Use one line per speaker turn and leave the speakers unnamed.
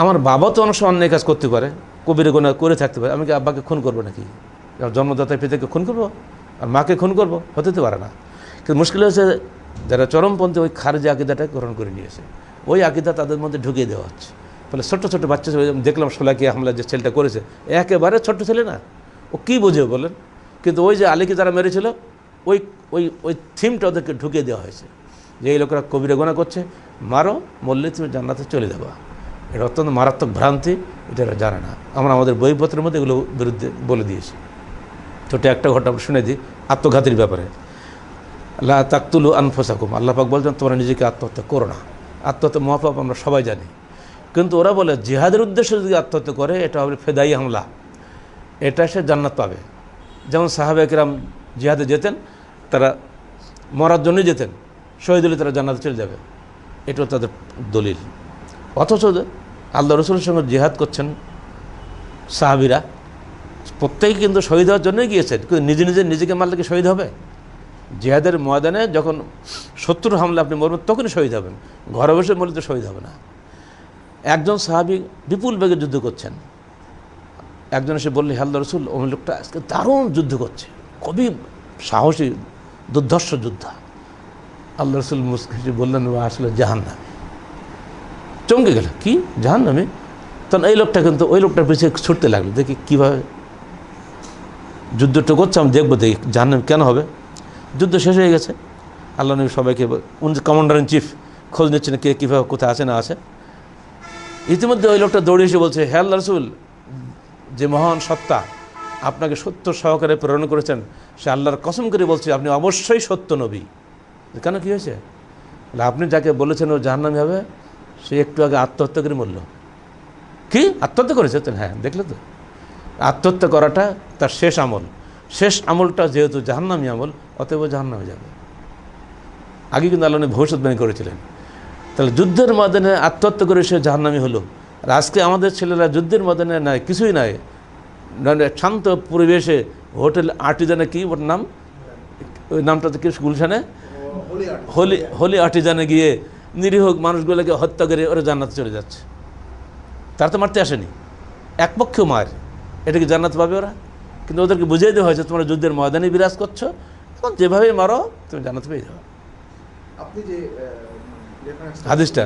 আমার বাবা তো অনেক সময় অন্যায় কাজ করতে পারে, কবির গোনা করে থাকতে পারে, আমি কি আব্বাকে খুন করব নাকি? জন্মদাতা পিতাকে খুন করব? আর মাকে খুন করব? হতে তো পারে না। কিন্তু মুশকিল হচ্ছে যারা চরমপন্থী ওই খারিজি আকিদাটা গ্রহণ করে নিয়েছে। ওই আকিদা তাদের মধ্যে ঢুকিয়ে দেওয়া হচ্ছে। ফলে ছোট্ট ছোট্ট বাচ্চা দেখলাম সোলাকিয়া হামলা যে ছেলেটা করেছে একেবারে ছোট্ট ছেলে না। ও কী বোঝে বলেন? কিন্তু ওই যে আলীকে যারা মেরেছিল, ওই ওই ওই থিমটা ওদেরকে ঢুকিয়ে দেওয়া হয়েছে। যে এই লোকেরা কবিরা গোনা করছে, মারো, মরলে তুমি জান্নাতে চলে যাবা। এটা অত্যন্ত মারাত্মক ভ্রান্তি, এটা জানে না। আমরা আমাদের বইপত্রের মধ্যে এগুলো বিরুদ্ধে বলে দিয়েছি। ছোট একটা ঘটনা শুনে দিই, আত্মঘাতীর ব্যাপারে। আল্লাহ তাকতুলু আনফোসাকুম, আল্লাহ পাক বলছেন, তোমরা নিজেকে আত্মহত্যা করো না। আত্মহত্যা মহাপাপ আমরা সবাই জানি। কিন্তু ওরা বলে, জিহাদের উদ্দেশ্যে যদি আত্মহত্যা করে, এটা হবে ফেদাই হামলা। এটা সে জান্নাত পাবে। যেমন সাহাবেকরাম জিহাদে যেতেন, তারা মরার জন্যই যেতেন, শহীদ হলে তারা জান্নাতে চলে যাবে। এটাও তাদের দলিল। অথচ আল্লাহ রসুলের সঙ্গে জিহাদ করছেন সাহাবিরা, প্রত্যেকে কিন্তু শহীদ হওয়ার জন্যই গিয়েছেন কিন্তু নিজে নিজে নিজেকে মারলে কি শহীদ হবে? জিহাদের ময়দানে যখন শত্রুর হামলা আপনি মরবেন, তখনই শহীদ হবেন, ঘরে বসে মরলে তো শহীদ হবে না। একজন সাহাবি বিপুল বেগে যুদ্ধ করছেন। একজন এসে বললে হাল্লা রসুল অমুক লোকটা আজকে দারুণ যুদ্ধ করছে, খুবই সাহসী, দুর্ধর্ষ যোদ্ধা। আল্লাহ রসুল মুসকি বললেন আসলে জাহান্নামী। চমকে গেল। কি? জাহান্নামী? তখন এই লোকটা কিন্তু, ওই লোকটার পিছিয়ে ছুটতে লাগল। দেখি কীভাবে? যুদ্ধটা করছে, আমি দেখব দেখি জাহান্নামী কেন হবে। যুদ্ধ শেষ হয়ে গেছে। আল্লাহ নবী সবাইকে কমান্ডার ইন চিফ খোঁজ নিচ্ছেন কে কীভাবে, কোথায় আছে না আছে। ইতিমধ্যে ওই লোকটা দৌড়ে এসে বলছে, হে আল্লাহ রসুল, যে মহান সত্তা আপনাকে সত্য সহকারে প্রেরণ করেছেন, সে আল্লাহর কসম করে বলছে, আপনি অবশ্যই সত্য নবী। কেন কী হয়েছে? আপনি যাকে বলেছেন ও জাহান্নামী হবে সে একটু আগে আত্মহত্যা করে মরল। কি? আত্মহত্যা করেছে? তো হ্যাঁ দেখলে তো। আত্মহত্যা করাটা তার শেষ আমল। শেষ আমলটা যেহেতু জাহান্নামী আমল অতএব জাহান্নামে যাবে। আগে কিন্তু আল্লাহ ভবিষ্যৎবাণী করেছিলেন। তাহলে যুদ্ধের ময়দানে আত্মহত্যা করে সে জাহান্নামী হলো। আর আজকে আমাদের ছেলেরা যুদ্ধের ময়দানে নাই কিছুই নাই। মানে শান্ত পরিবেশে হোটেল আর্টিজানে কি ওর নাম? ওই নামটা তো কি গুলশানে? হোলি হোলি আর্টিজানে গিয়ে নিরীহ মানুষগুলোকে হত্যা করে ওরা জান্নাতে চলে যাচ্ছে। তারা তো মারতে আসেনি। একপক্ষেও মার। এটা কি জান্নাত পাবে ওরা? কিন্তু ওদেরকে বুঝিয়ে দেওয়া হয়েছে তোমরা যুদ্ধের ময়দানে বিরাজ করছ এবং যেভাবে মারো তুমি জান্নাত পেয়ে যাও
আপনি যে
হাদিসটা